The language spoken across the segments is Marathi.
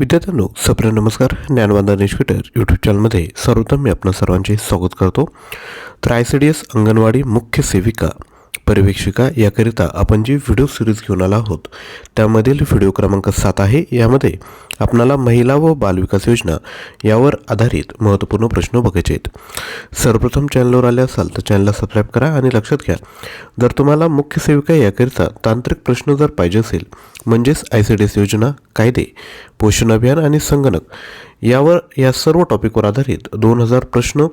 विद्यार्थ्यांनो सप्र नमस्कार. ज्ञानवंदन इन्स्टिट्यूटर यूट्यूब चॅनलमध्ये सर्वोत्तम मी आपणा सर्वांचे स्वागत करतो. तर I C D S anganwadi मुख्य सेविका पर्यवेक्षिका याकरिता आपण जी व्हिडिओ सिरीज घेऊन आलो आहोत त्यामधील व्हिडिओ क्रमांक सात आहे. यामध्ये आपणाला महिला व बालविकास योजना यावर आधारित महत्त्वपूर्ण प्रश्न बघायचे आहेत. सर्वप्रथम चॅनलवर आले असाल तर चॅनलला सबस्क्राईब करा आणि लक्षात घ्या. जर तुम्हाला मुख्य सेविका याकरिता तांत्रिक प्रश्न जर पाहिजे असेल म्हणजेच आय सी डी एस योजना कायदे पोषण अभियान आणि संगणक यावर या सर्व टॉपिकवर आधारित दोन हजार प्रश्न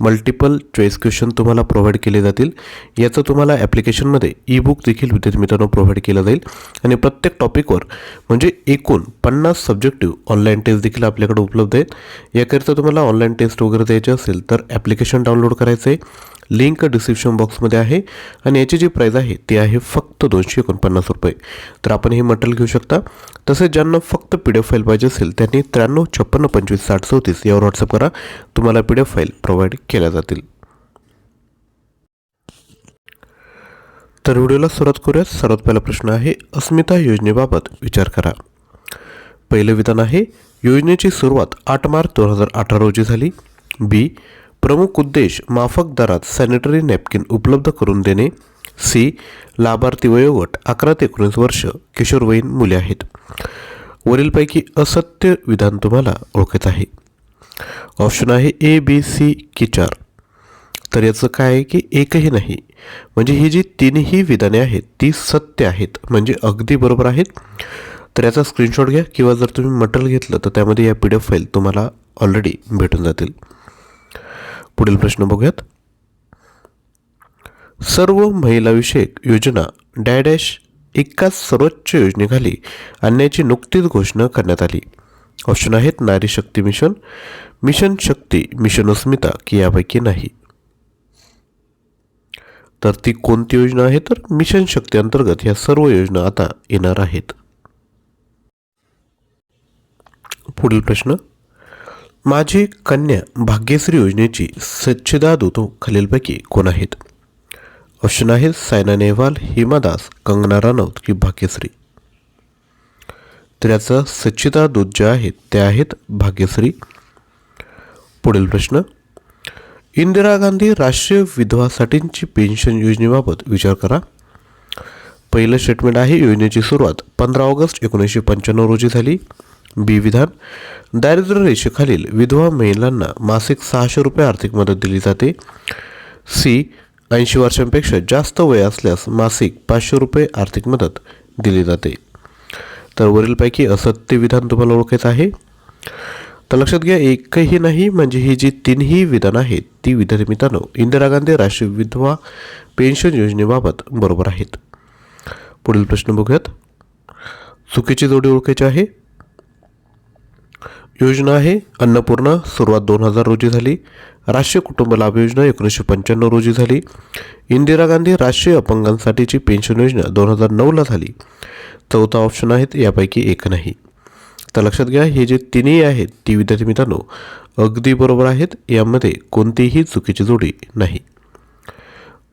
मल्टिपल चॉईस क्वेश्चन तुम्हाला प्रोव्हाइड केले जातील. याचं तुम्हाला ॲप्लिकेशनमध्ये ई बुक देखील विद्यार्थी मित्रांनो प्रोव्हाइड केलं जाईल. आणि प्रत्येक टॉपिकवर म्हणजे एकूण पन्नास सब्जेक्टिव्ह ऑनलाईन टेस्ट देखील आपल्याकडे उपलब्ध आहेत. याकरिता तुम्हाला ऑनलाईन टेस्ट वगैरे द्यायचे असेल तर ॲप्लिकेशन डाउनलोड करायचं आहे लिंक डिस्क्रिप्शन बॉक्समध्ये आहे आणि याची जी प्राईज आहे ती आहे फक्त दोनशे एकोणपन्नास रुपये. तर आपण हे मटेरियल घेऊ शकता. तसेच ज्यांना फक्त पी डी एफ फाईल पाहिजे असेल त्यांनी त्र्याण्णव छप्पन्न पंचवीस साठ चौतीस यावर व्हॉट्सअप करा. तुम्हाला P D F file provide केल्या जातील. तर व्हिडिओला सुरुवात करूयात. सर्वात पहिला प्रश्न आहे अस्मिता योजनेबाबत विचार करा. पहिलं विधान आहे योजनेची सुरुवात आठ मार्च दोन हजार अठरा रोजी झाली. बी प्रमुख उद्देश माफक दरात सॅनिटरी नॅपकिन उपलब्ध करून देणे. सी. लाभार्थी वयोगट अकरा ते एकोणीस वर्ष किशोरवयीन मुले आहेत. वरीलपैकी असत्य विधान तुम्हाला ओळखत आहे. ऑप्शन आहे ए बी सी की चार. तर याचं काय आहे की एकही नाही. म्हणजे ही जी तिन्ही विधाने आहेत ती सत्य आहेत. म्हणजे अगदी बरोबर आहेत. तर याचा स्क्रीनशॉट घ्या किंवा जर तुम्ही मटेरियल घेतलं तर त्यामध्ये या पी डी एफ फाईल तुम्हाला ऑलरेडी भेटून जातील. पुढील प्रश्न बघूयात. सर्व महिलाविषयक योजना डॅडॅश एकाच सर्वोच्च योजनेखाली आणण्याची नुकतीच घोषणा करण्यात आली. ऑप्शन आहेत Nari Shakti mission mission Shakti mission Asmita की यापैकी नाही. तर ती कोणती योजना आहे? तर मिशन शक्ती अंतर्गत ह्या सर्व योजना आता येणार आहेत. पुढील प्रश्न माझी कन्या भाग्यश्री योजनेची सच्छिदा दूतो खालीलपैकी कोण आहेत? ऑप्शन आहेत सायना नेहवाल हिमा दास कंगना रानौत की भाग्यश्री. तर याचा सच्छिदा दूत जे आहेत ते आहेत भाग्यश्री. पुढील प्रश्न इंदिरा गांधी राष्ट्रीय विधवासाठींची पेन्शन योजनेबाबत विचार करा. पहिलं स्टेटमेंट आहे योजनेची सुरुवात पंधरा ऑगस्ट एकोणीसशे पंच्याण्णव रोजी झाली. बी विधान दारिद्र्य रेषेखालील विधवा महिलांना मासिक सहाशे रुपये आर्थिक मदत दिली जाते. सी. ऐंशी वर्षांपेक्षा जास्त वय असल्यास मासिक पाचशे रुपये आर्थिक मदत दिली जाते. तर वरीलपैकी असत्य विधान तुम्हाला ओळखायचं आहे. तर लक्षात घ्या एकही नाही म्हणजे ही जी तीनही विधान आहेत ती विधान मित्रांनो इंदिरा गांधी राष्ट्रीय विधवा पेन्शन योजनेबाबत बरोबर आहेत. पुढील प्रश्न बघूयात. चुकीची जोडी ओळखायची आहे. योजना आहे. अन्नपूर्णा सुरुवात दोन हजार रोजी झाली. राष्ट्रीय कुटुंब लाभ योजना एकोणीसशे पंच्याण्णव रोजी झाली. इंदिरा गांधी राष्ट्रीय अपंगांसाठीची पेन्शन योजना दोन हजार नऊला झाली. चौथा ऑप्शन आहेत यापैकी एक नाही. तर लक्षात घ्या हे जे तिन्ही आहेत ती विद्यार्थी मित्रांनो अगदी बरोबर आहेत. यामध्ये कोणतीही चुकीची जोडी नाही.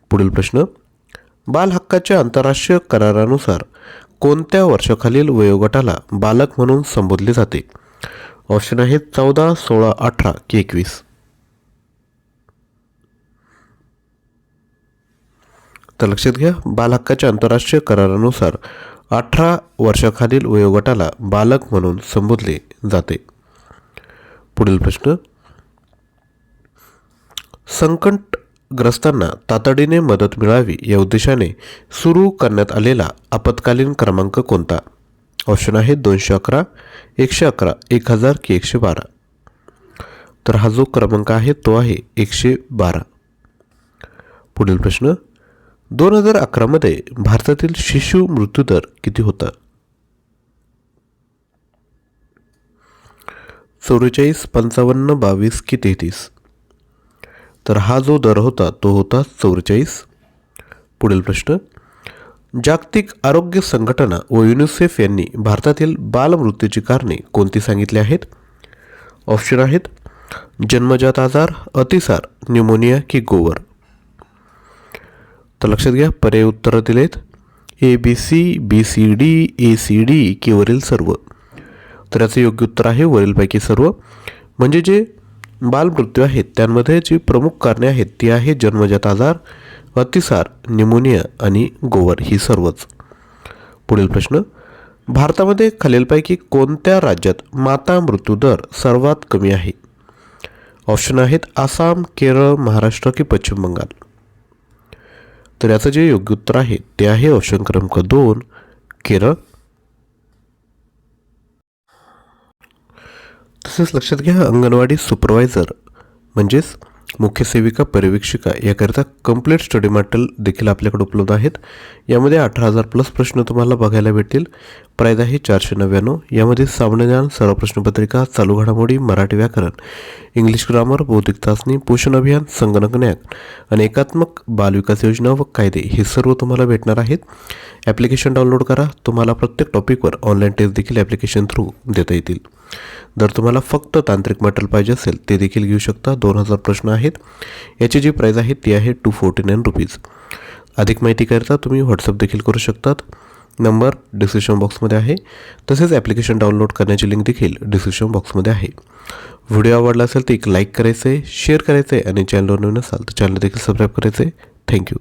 पुढील प्रश्न. बाल हक्काच्या आंतरराष्ट्रीय करारानुसार कोणत्या वर्षाखालील वयोगटाला बालक म्हणून संबोधले जाते? ऑप्शन आहेत चौदा सोळा अठरा की एकवीस. तर लक्षात घ्या बालहक्काच्या आंतरराष्ट्रीय करारानुसार अठरा वर्षाखालील वयोगटाला बालक म्हणून संबोधले जाते. पुढील प्रश्न. संकटग्रस्तांना तातडीने मदत मिळावी या उद्देशाने सुरू करण्यात आलेला आपत्कालीन क्रमांक कोणता? ऑप्शन आहे दोनशे अकरा एकशे अकरा एक हजार की एकशे बारा. तर हा जो क्रमांक आहे तो आहे एकशे बारा. पुढील प्रश्न दोन हजार अकरामध्ये भारतातील शिशु मृत्यूदर किती होता? चौवेचाळीस पंचावन्न बावीस की तेहतीस. तर हा जो दर होता तो होता चौवेचाळीस. पुढील प्रश्न जागतिक आरोग्य संघटना व युनिसेफ यांनी भारतातील बालमृत्यूची कारणे कोणती सांगितली आहेत? ऑप्शन आहेत जन्मजात आजार अतिसार न्यूमोनिया की गोवर. तर लक्षात घ्या पर्याय उत्तरं दिलेत. A B C B C D A C D की वरील सर्व. तर याचं योग्य उत्तर आहे वरीलपैकी सर्व. म्हणजे जे बालमृत्यू आहेत त्यांमध्ये जी प्रमुख कारणे आहेत ती आहे जन्मजात आजार अतिसार निमोनिया आणि गोवर ही सर्वच. पुढील प्रश्न. भारतामध्ये खालीलपैकी कोणत्या राज्यात माता मृत्यू दर सर्वात कमी आहे? ऑप्शन आहेत आसाम केरळ महाराष्ट्र की पश्चिम बंगाल. तर याचं जे योग्य उत्तर आहे ते आहे ऑप्शन क्रमांक दोन केरळ. तसेच लक्षात घ्या अंगणवाडी सुपरवायझर म्हणजेच मुख्य सेविका पर्यवेक्षिका याकरिता कंप्लीट स्टडी मटेरियल देखील आपल्याकडे उपलब्ध आहेत. यामध्ये अठरा हजार प्लस प्रश्न तुम्हाला बघायला भेटतील. प्राईज आहे चारशे नव्याण्णव. यामध्ये सामान्य ज्ञान सर्व प्रश्नपत्रिका चालू घडामोडी मराठी व्याकरण इंग्लिश ग्रामर बौद्धिक चाचणी पोषण अभियान संगणक ज्ञान आणि एकात्मक बालविकास योजना व कायदे हे सर्व तुम्हाला भेटणार आहेत. ॲप्लिकेशन डाउनलोड करा. तुम्हाला प्रत्येक टॉपिकवर ऑनलाईन टेस्ट देखील ॲप्लिकेशन थ्रू देता येतील. जर तुम्हाला फक्त तांत्रिक मटेरियल पाहिजे असेल ते देखील घेऊ शकता. दोन हजार प्रश्न आहेत. याची जी प्राईज आहे ती आहे टू फोर्टी नाईन रुपीज अधिक माहितीकरिता तुम्ही व्हॉट्सअप देखील करू शकतात. नंबर डिस्क्रिप्शन बॉक्समध्ये आहे. तसेच ॲप्लिकेशन डाउनलोड करण्याची लिंक देखील डिस्क्रिप्शन बॉक्समध्ये आहे. व्हिडिओ आवडला असेल तर एक लाईक करायचं आहे शेअर करायचं आहे आणि चॅनलवर नवीन असाल तर चॅनल देखील सबस्क्राईब करायचं आहे थँक्यू